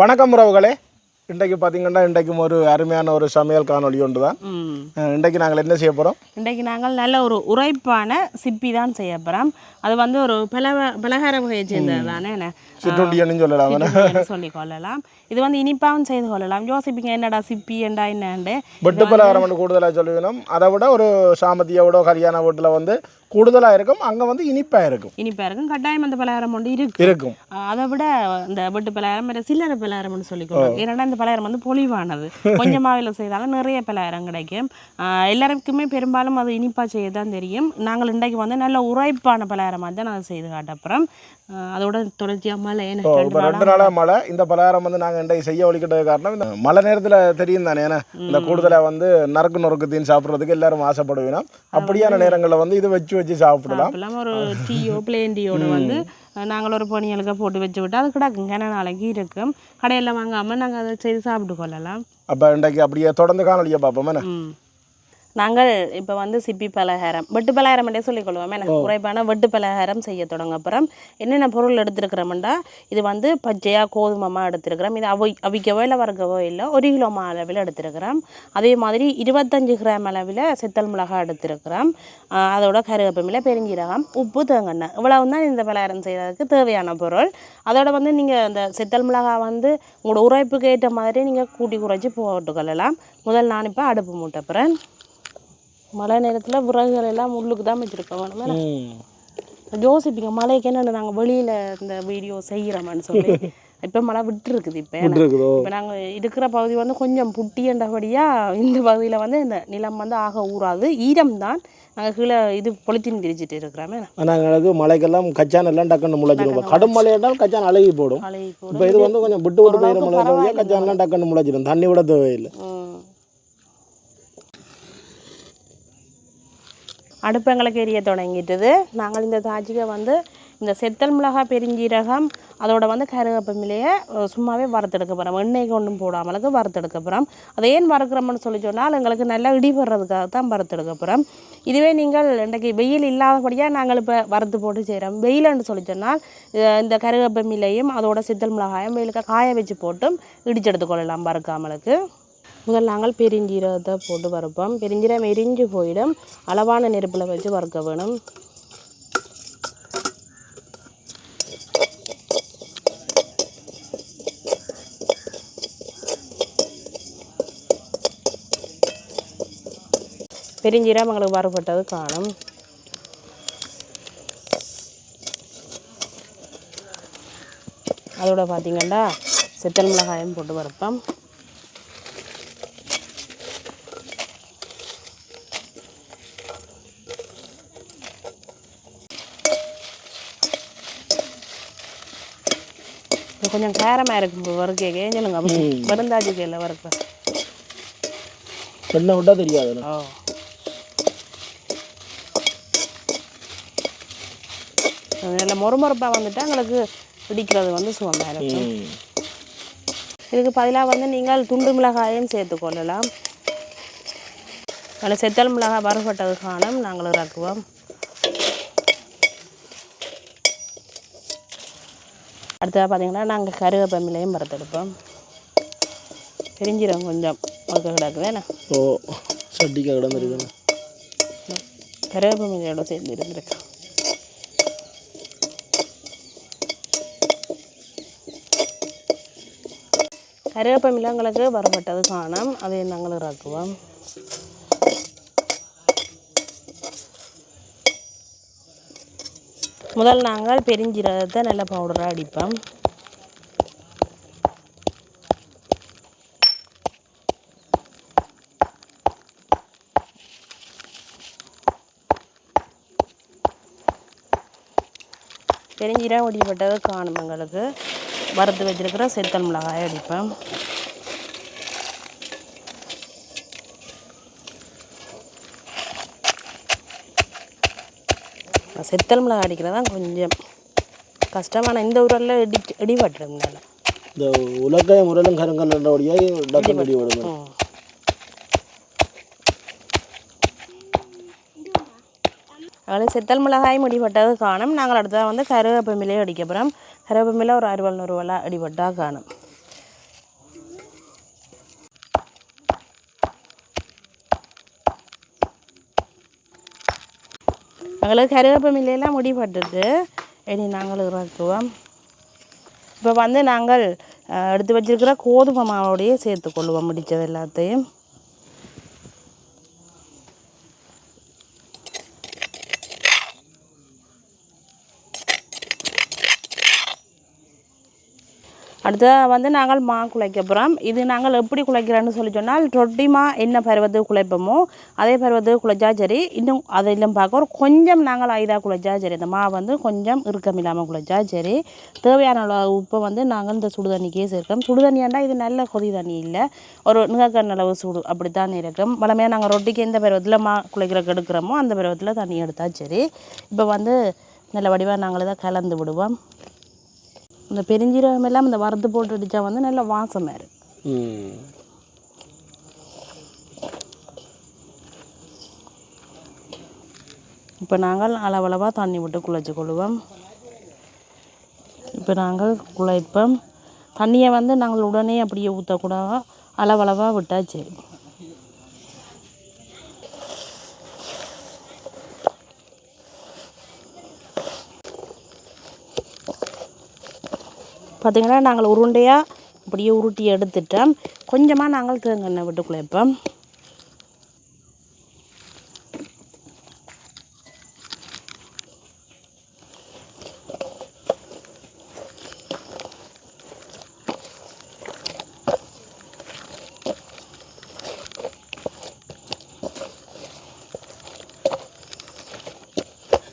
வணக்கம் உறவுகளே. இன்றைக்கு பார்த்தீங்கன்னா இன்றைக்கும் ஒரு அருமையான ஒரு சமையல் காணொளி ஒன்று தான் இன்றைக்கு நாங்கள் என்ன செய்ய போகிறோம் இன்றைக்கு நாங்கள் நல்ல ஒரு உரைப்பான சிப்பி தான் செய்ய போகிறோம் அது வந்து ஒரு பலவ பலகார வகையை சேர்ந்தது தானே சிற்றுண்டியன்னு சொல்லலாம் சொல்லிக் கொள்ளலாம். இது வந்து இனிப்பாகவும் செய்து கொள்ளலாம். யோசிப்பீங்க என்னடா சிப்பி என்றா என்னண்டு வெட்டு பலகாரம் கூடுதலாக சொல்லுவினோம். அதை விட ஒரு சாமத்தியோட கல்யாண வீட்டில் வந்து கூடுதலாக இருக்கும் அங்கே வந்து இனிப்பாக இருக்கும் இனிப்பாக இருக்கும் கட்டாயம் அந்த பலகாரம் ஒன்று இருக்கு இருக்கும். அதை விட இந்த வெட்டு பலகாரம் வேற சில்லறை பலகாரம்னு சொல்லிக்கொள்ளும் ஏன்னா இந்த பலகாரம் வந்து பொலிவானது. கொஞ்சமாக செய்தாலும் நிறைய பலகாரம் கிடைக்கும். எல்லாருக்குமே பெரும்பாலும் அது இனிப்பாக செய்ய தான் தெரியும். நாங்கள் இன்றைக்கு வந்து நல்ல உரைப்பான பலகாரமாக தான் நான் செய்து காட்டப்புறம் அதோட தொடர்ச்சியாக மழை இப்போ ரெண்டு நாளாக மழை. இந்த பலகாரம் வந்து நாங்கள் இன்றைக்கு செய்ய ஒழிக்கிட்டது காரணம் இந்த மழை நேரத்தில் தெரியும் தானே ஏன்னா இந்த கூடுதலாக வந்து நறுக்கு நொறுக்கு தீன் சாப்பிட்றதுக்கு எல்லாரும் ஆசைப்படுவினோம் அப்படியான நேரங்களில் வந்து இது வச்சு வச்சு சாப்பிடலாம். ஒரு டீயோ பிளேன் டீயோட வந்து நாங்கள் ஒரு பொனியலுக்கு போட்டு வச்சு விட்டு அது கிடக்குங்க. ஏன்னா நாளைக்கு இருக்கும். கடையில் வாங்காமல் நாங்கள் அதை செய்து சாப்பிட்டு கொள்ளலாம். அப்போ இன்றைக்கு அப்படியே தொடர்ந்து காணொலியை பார்ப்போம் என்ன? நாங்கள் இப்போ வந்து சிப்பி பலகாரம் வெட்டு பலகாரம் என்றே சொல்லிக்கொள்வோம் என்ன குறைப்பான வெட்டு பலகாரம் செய்ய தொடங்க அப்புறம் என்னென்ன பொருள் எடுத்துருக்கிறோம்டா இது வந்து பச்சையாக கோதுமமாக எடுத்துருக்கிறோம். இது அவி அவிக்கவோ இல்லை வறுக்கவோ இல்லை ஒரு கிலோ அளவில் எடுத்துருக்கிறோம். அதே மாதிரி இருபத்தஞ்சு கிராம் அளவில் செத்தல் மிளகாய் எடுத்துருக்கிறோம். அதோட கருவேப்பமில்லை பெருஞ்சீரகம் உப்பு தேங்கெண்ணெய் இவ்வளவு தான் இந்த பலகாரம் செய்கிறதுக்கு தேவையான பொருள். அதோட வந்து நீங்கள் இந்த செத்தல் மிளகாய் வந்து உங்களோட உரைப்புக்கு ஏற்ற மாதிரி நீங்கள் கூட்டி குறைச்சி போட்டுக்கொள்ளலாம். முதல் நான் இப்போ அடுப்பு மூட்டப்புறேன் மழை நேரத்தில் விறகுகள் எல்லாம் உள்ளுக்கு தான் வச்சுருக்கோம். வேணுமே யோசிப்பீங்க மழைக்கு என்னென்ன நாங்கள் வெளியில் இந்த வீடியோ செய்கிறோம்னு சொல்லி. இப்போ மழை விட்டுருக்குது இப்போ இப்போ நாங்கள் இருக்கிற பகுதி வந்து கொஞ்சம் புட்டியண்டபடியாக இந்த பகுதியில் வந்து இந்த நிலம் வந்து ஆக ஊறாது. ஈரம் தான் நாங்கள் கீழே இது பொலித்தீன் திரிச்சிட்டு இருக்கிறோமே நாங்களுக்கு மழைக்கெல்லாம் கச்சான் எல்லாம் டக்குன்னு முளைச்சிடும் கடும் மழையிட்டால் கச்சான் அழுகி போடும். இப்போ இது வந்து கொஞ்சம் விட்டு விட்டு மழை வழியாக கச்சான்லாம் டக்குன்னு முளைச்சிடும் தண்ணி விட தேவையில்லை. அடுப்பங்களுக்கு எங்களுக்கு எரிய தொடங்கிட்டுது. நாங்கள் இந்த தாஜிக்கை வந்து இந்த செத்தல் மிளகாய் பெருஞ்சீரகம் அதோட வந்து கருவேப்பமிலையை சும்மாவே வறுத்தெடுக்க போகிறோம் எண்ணெய்க்கு கொண்டும் போடாமலுக்கு வறுத்தெடுக்க போகிறோம் அதை ஏன் வறுக்கிறோம்னு சொல்லி சொன்னால் எங்களுக்கு நல்லா இடி வர்றதுக்காக தான் வறுத்தெடுக்க போகிறோம் இதுவே நீங்கள் இன்றைக்கு வெயில் இல்லாதபடியாக நாங்கள் இப்போ வறுத்து போட்டு செய்கிறோம் வெயிலுன்னு சொல்லி சொன்னால் இந்த கருவேப்பமிலையும் அதோட செத்தல் மிளகாயும் வெயிலுக்கு காய வச்சு போட்டும் இடிச்செடுத்து கொள்ளலாம் வறுக்காமலுக்கு முதல் நாங்கள் பெருஞ்சீரகத்தை போட்டு வறுப்போம். பெருஞ்சீரகம் எரிஞ்சு போயிடும். அளவான நெருப்பில் வச்சு வறுக்க வேணும். பெருஞ்சீரகம் எங்களுக்கு வறுபட்டது காணும். அதோட பார்த்தீங்கன்னா செத்தல் மிளகாயும் போட்டு வறுப்போம். கொஞ்சம் காரமாக இருக்கும் வறுக்கையே சொல்லுங்க மருந்தாஜி கையில் வறுப்பேன் எண்ணெய் விட்டால் தெரியாது. ஓ நல்ல மொறுமொறுப்பாக வந்துட்டு எங்களுக்கு பிடிக்கிறது வந்து சுகமாக இருக்கும் இதுக்கு பதிலாக வந்து நீங்கள் துண்டு மிளகாயும் சேர்த்துக்கொள்ளலாம் அதில் செத்தல் மிளகாய் வறுபட்டது காணும். நாங்கள் இறக்குவோம். அடுத்ததாக பார்த்தீங்கன்னா நாங்கள் கருவேப்பமிலையும் வறுத்தெடுப்போம் பெருஞ்சீரகம் கொஞ்சம். வறுக்க கிடக்கு வேணாம் ஓ சட்டிக்காக கிடந்துருக்கு கருவேப்பமிலையோட சேர்ந்து இருந்திருக்கு. கருவேப்பமிலங்களுக்கு வரப்பட்டது காணும். அதை நாங்கள் இறக்குவோம். முதல் நாங்கள் பெருஞ்சீரகத்தை நல்ல பவுடராக அடிப்போம். பெருஞ்சீரகம் அடிப்பட்டது காணும் எங்களுக்கு. வறுத்து வச்சிருக்கிற செத்தல் மிளகாயை அடிப்பேன் செத்தல் மிளகாய் அடிக்கிறது தான் கொஞ்சம் கஷ்டமான இந்த ஊரில் இடி இடிபட்டுருந்தால இந்த உலக்காய முறையிலும் கருங்கல்லோடையாக டக்குன்னு அடி விடுங்க ம் அதில் செத்தல் மிளகாயும் அடிபட்டது காணும். நாங்கள் அடுத்ததாக வந்து கருவேப்பமிலையும் அடிக்க போகிறோம் கருவேப்பமிலை ஒரு அறுபது நூறுவலா அடிபட்டால் காணும். எங்களுக்கு கருவேப்பமில்லையெல்லாம் முடிபட்டுட்டு இனி நாங்கள் இறக்குவோம் இப்போ வந்து நாங்கள் எடுத்து வச்சிருக்கிற கோதுமை மாவோடையே சேர்த்துக்கொள்வோம் முடித்தது எல்லாத்தையும். அடுத்து வந்து நாங்கள் மா குழைக்க போகிறோம் இது நாங்கள் எப்படி குழைக்கிறோன்னு சொல்லி சொன்னால் ரொட்டி மா என்ன பருவத்துக்கு குழைப்போமோ அதே பருவத்துக்கு குழைச்சா சரி. இன்னும் அதெல்லாம் பார்க்க ஒரு கொஞ்சம் நாங்கள் ஐதாக குழைச்சா சரி. இந்த மா வந்து கொஞ்சம் இறுக்கம் இல்லாமல் குழைச்சா சரி. தேவையான அளவு உப்பை வந்து நாங்கள் இந்த சுடு தண்ணிக்கே சேர்க்கோம். சுடு தண்ணியாண்டா இது நல்ல கொதி தண்ணி இல்லை. ஒரு நிகக்கண் அளவு சூடு அப்படித்தான் இருக்கும். வளமையாக நாங்கள் ரொட்டிக்கு எந்த பருவத்தில் மா குழைக்கிறக்கு எடுக்கிறோமோ அந்த பருவத்தில் தண்ணி எடுத்தால் சரி. இப்போ வந்து நல்ல வடிவாக நாங்கள் தான் கலந்து விடுவோம். இந்த பெருஞ்சீரகம் எல்லாம் இந்த வறுத்து போட்டு அடித்தா வந்து நல்ல வாசம் வேறு. இப்போ நாங்கள் அளவளவாக தண்ணி விட்டு குழைச்சி கொள்வோம். இப்போ நாங்கள் குழைப்போம் தண்ணியை வந்து நாங்கள் உடனே அப்படியே ஊற்றக்கூடாது. அளவளவாக விட்டாச்சு. பார்த்திங்கன்னா நாங்கள் உருண்டையாக அப்படியே உருட்டி எடுத்துட்டோம். கொஞ்சமாக நாங்கள் தேங்காய் விட்டு குழைப்போம்.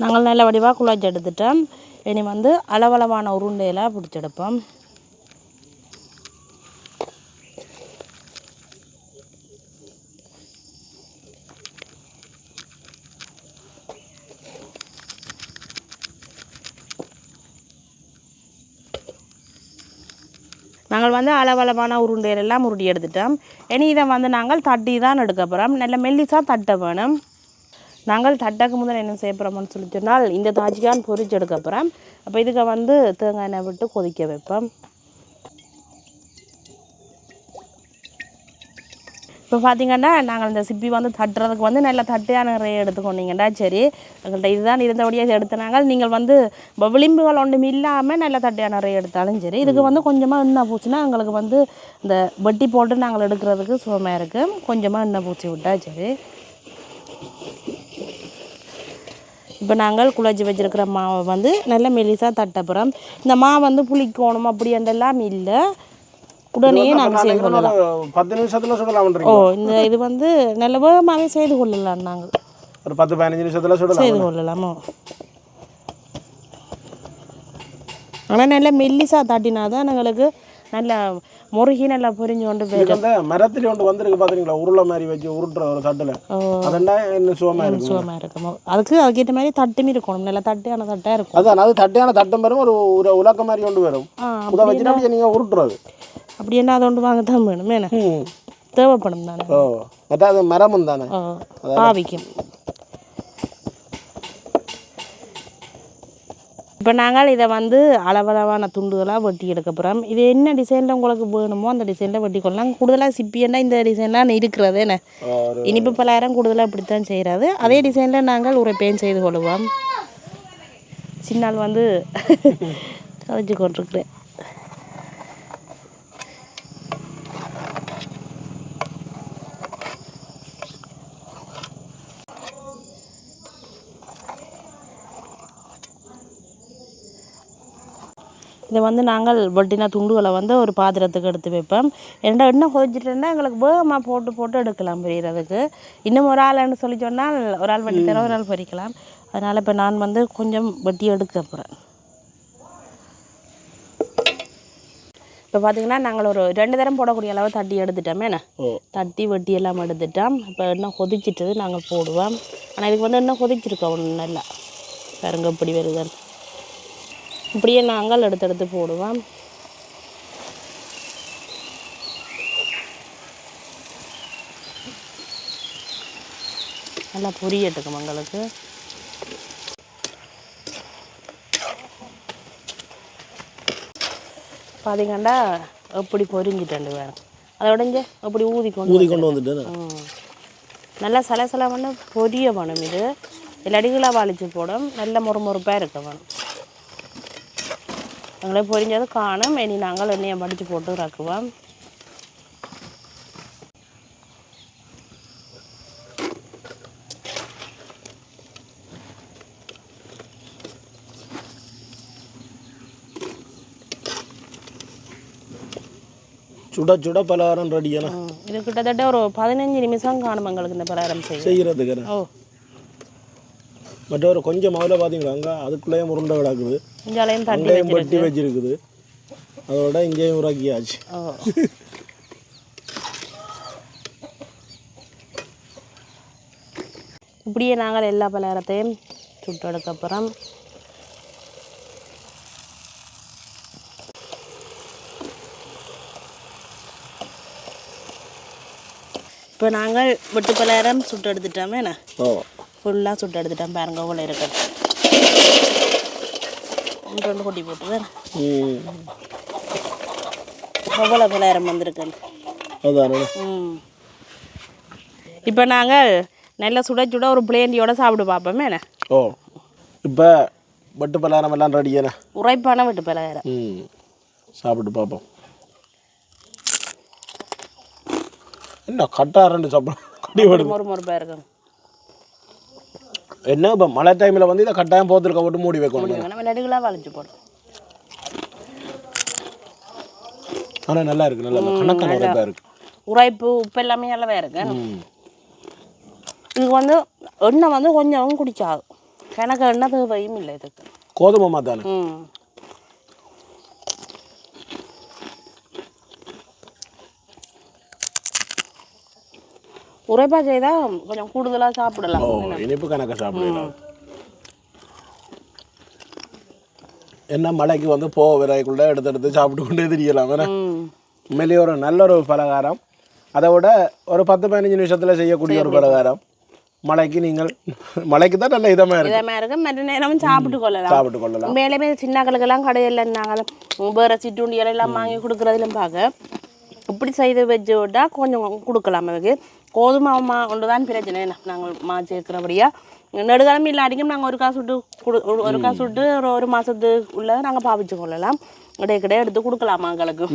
நாங்கள் நல்ல வடிவாக குழாச்சி எடுத்துட்டோம். இனி வந்து அளவளவான உருண்டையெல்லாம் பிடிச்செடுப்போம் நாங்கள் வந்து அளவளவான உருண்டையிலெல்லாம் உருட்டி எடுத்துட்டோம். இனி இதை வந்து நாங்கள் தட்டி தான் எடுக்க போகிறோம் நல்ல மெல்லிசாக தட்ட வேணும். நாங்கள் தட்டக்கு முதல் என்ன செய்ய போகிறோம்னு சொல்லி சொன்னால் இந்த தாஜிக்கான் பொரிச்சு எடுக்க போகிறோம் அப்போ இதுக்கு வந்து தேங்காய் எண்ணெய் விட்டு கொதிக்க வைப்போம். இப்போ பார்த்தீங்கன்னா நாங்கள் இந்த சிப்பி வந்து தட்டுறதுக்கு வந்து நல்ல தட்டையான நிறைய எடுத்துக்கொண்டீங்கன்னா சரி எங்கள்கிட்ட இதுதான் இருந்தபடியே எடுத்த நாங்கள் நீங்கள் வந்து இப்போ விளிம்புகள் ஒன்றும் இல்லாமல் நல்ல தட்டையான நிறைய எடுத்தாலும் சரி இதுக்கு வந்து கொஞ்சமாக எண்ணெய் பூச்சின்னா எங்களுக்கு வந்து இந்த வெட்டி போட்டு நாங்கள் எடுக்கிறதுக்கு சுகமாக இருக்குது கொஞ்சமாக எண்ணெய் பூச்சி விட்டால் சரி. இப்போ நாங்கள் குழச்சி வச்சிருக்கிற மாவை வந்து நல்ல மெலிசாக தட்ட போகிறோம் இந்த மாவு வந்து புளிக்கணும் அப்படின்றெல்லாம் இல்லை. உடனே நாங்கள் செய்து கொள்ளலாம். பத்து நிமிஷத்துல ஓ சுடலாம்ன்றீங்க இந்த இது வந்து நல்ல வேகமாகவே செய்து கொள்ளலாம் நாங்கள். ஒரு பத்து பதினஞ்சு நிமிஷத்துல சுடலாம் செய்து கொள்ளலாமோ ஆனால் நல்ல மெல்லிசாக தட்டினா தான் எங்களுக்கு நல்ல முருகி நல்லா பொரிஞ்சு கொண்டு போயிடும் மரத்துல ஒன்று வந்திருக்கு பாத்தீங்களா? உருளை மாதிரி வச்சு உருட்டுற ஒரு தட்டுல. அதெண்டா என்ன சுகமா இருக்கு சுகமாக இருக்குமோ? அதுக்கு அதுக்கேற்ற மாதிரி தட்டுமே இருக்கணும். நல்லா தட்டியான தட்டாக இருக்கும். அதான் அது தட்டையான தட்டம் வரும் ஒரு ஒரு உலக்க மாதிரி கொண்டு வரும். வச்சுட்டு அப்படியே நீங்க உருட்டுறது. அப்படி என்ன அதை ஒன்று வாங்க தான் வேணும். என்ன. தேவைப்படும் தானே? ஓ மற்ற அது மரமும் தானே? பாவிக்கும். இப்போ நாங்கள் இதை வந்து அளவளவான துண்டுகளாக வெட்டி எடுக்க போகிறோம். இது என்ன டிசைனில் உங்களுக்கு வேணுமோ அந்த டிசைனில் வெட்டி கொள்ளலாம். கூடுதலாக சிப்பியன்னா இந்த டிசைன்லாம் இருக்கிறது என்ன? இனிப்பு பலாயிரம் கூடுதலாக இப்படித்தான் செய்கிறது அதே டிசைனில் நாங்கள் ஒரு பெயின் செய்து கொள்வோம். சின்னால் வந்து கலைச்சு கொண்டிருக்கிறேன். இதை வந்து நாங்கள் வெட்டின துண்டுகளை வந்து ஒரு பாத்திரத்துக்கு எடுத்து வைப்போம். ஏன்னா எண்ணெய் கொதிச்சிட்டேன்னா எங்களுக்கு வேகமாக போட்டு போட்டு எடுக்கலாம் பொரியறதுக்கு. இன்னும் ஒரு ஆள்னு சொல்லி சொன்னால் ஒரு ஆள் வெட்டி தர ஒரு ஆள் பொரிக்கலாம் அதனால் இப்போ நான் வந்து கொஞ்சம் வெட்டி எடுக்க போகிறேன் இப்போ பார்த்தீங்கன்னா நாங்கள் ஒரு ரெண்டு தரம் போடக்கூடிய அளவு தட்டி எடுத்துட்டோமே. என்ன? தட்டி வெட்டி எல்லாம் எடுத்துட்டோம். இப்போ எண்ணெய் கொதிச்சிட்டது நாங்கள் போடுவோம். ஆனால் இதுக்கு வந்து எண்ணெய் கொதிச்சிருக்கோம் ஒன்றும் நல்லா பாருங்க இப்படி வருதுன்னு இப்படியே நாங்கள் எடுத்து எடுத்து போடுவோம் நல்லா பொரியட்டுக்கும் எங்களுக்கு பார்த்தீங்கன்னா எப்படி பொரிஞ்சிட்டு வேறு அதை உடஞ்ச அப்படி ஊதி கொண்டு ஊதி கொண்டு வந்துட்டு ம். நல்லா சலசலன்னு பொரிய வேணும் இது. இல்லாடிகளாக வாளிச்சு போடும். நல்ல முறுமுறுப்பாக இருக்க வேணும். எங்களை பொரிஞ்சது காணும் இனி நாங்கள் எண்ணெயை வடித்து போட்டு இறக்குவோம் சுட சுட பலகாரம் ரெடியான இது கிட்டத்தட்ட ஒரு பதினஞ்சு நிமிஷம் காணும் எங்களுக்கு இந்த பலகாரம் செய்ய செய்கிறதுக்கு ஓ மற்றொரு கொஞ்சம் முதல்ல பார்த்தீங்களா அங்கே அதுக்குள்ளேயே முருண்டை கிடக்குது. அங்கேயும் பட்டி வச்சிருக்குது. அதோட இங்கேயும் உருவாக்கியாச்சு இப்படியே நாங்கள் எல்லா பலகாரத்தையும் சுட்டெடுக்க அப்புறம் இப்போ நாங்கள் வெட்டு பலகாரம் சுட்டு எடுத்துட்டோமே என்ன ஃபுல்லாக சுட்டு எடுத்துட்டோம் பாருங்க உள்ள இருக்கிறது. ஒன்று ரெண்டு கொட்டி போட்டு எவ்வளோ பலகாரம் வந்திருக்கு ம். இப்போ நாங்கள் நல்ல சுட சுட ஒரு பிளேண்டியோட சாப்பிட்டு பார்ப்போமே ஓ இப்போ பட்டு பலகாரம் எல்லாம் ரெடியானே உரைப்பான விட்டு பலகாரம். ம். சாப்பிட்டு பார்ப்போம். என்ன கட்டா ரெண்டு சாப்பிடும் கட்டி ஒரு முறுப்பாக இருக்கும். என்ன இப்போ மழை டைமில் வந்து இதை கட்டாயம் போத்திருக்க போட்டு மூடி வைக்கணும் நம்ம நடுகளாக வளைச்சு போடும். ஆனால் நல்லா இருக்கு நல்லா கணக்கான உரைப்பா இருக்கு. உரைப்பு உப்பு எல்லாமே நல்லாவே இருக்கு. இதுக்கு வந்து எண்ணெய் வந்து கொஞ்சம் குடிக்காது எனக்கு எண்ணெய் தேவையும் இல்லை இதுக்கு. கோதுமை மாத்தானே ம். உரைப்பா செய்தால் கொஞ்சம் கூடுதலாக சாப்பிடலாம். இனிப்பு கணக்க சாப்பிடலாம். என்ன மழைக்கு வந்து போ விரைக்குள்ள எடுத்து எடுத்து சாப்பிட்டு கொண்டே தெரியலாம். உண்மையிலேயே ஒரு நல்ல ஒரு பலகாரம். அதை விட ஒரு பத்து பதினஞ்சு நிமிஷத்தில் செய்யக்கூடிய ஒரு பலகாரம். மழைக்கு நீங்கள் மழைக்கு தான் நல்ல இதமாக இருக்கு. இதே மாதிரி இருக்கு. மற்ற நேரமும் சாப்பிட்டு கொள்ளலாம். சாப்பிட்டு கொள்ளலாம். உண்மையிலுமே சின்னக்களுக்கெல்லாம் கடையில் நாங்கள் வேறு சிற்றுண்டிகள் எல்லாம் வாங்கி கொடுக்குறதுலாம் பார்க்க இப்படி செய்து வச்சு விட்டால் கொஞ்சம் கொடுக்கலாம் அதுக்கு. கோதுமை மா ஒன்று தான் பிரச்சனை. நாங்கள் மா சேர்க்கிறபடியாக நெடுகாலம் இல்லாட்டிக்கும் நாங்கள் ஒரு காசு விட்டு கொடு ஒரு காசு விட்டு ஒரு ஒரு மாதத்துக்குள்ளே நாங்கள் பாவிச்சு கொள்ளலாம். இடைய கிடையாது எடுத்து கொடுக்கலாம் மக்களுக்கு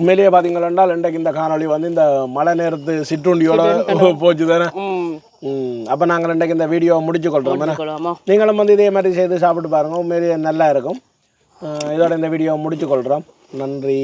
உண்மையிலேயே பார்த்தீங்கன்னா இன்றைக்கு இந்த காணொளி வந்து இந்த மழை நேரத்து சிற்றுண்டியோட போச்சு தானே அப்போ நாங்கள் இன்றைக்கு இந்த வீடியோவை முடிச்சு கொள்கிறோம் நீங்களும் வந்து இதே மாதிரி செய்து சாப்பிட்டு பாருங்கள் உண்மையிலேயே நல்லா இருக்கும். இதோட இந்த வீடியோவை முடிச்சு கொள்கிறோம் நன்றி.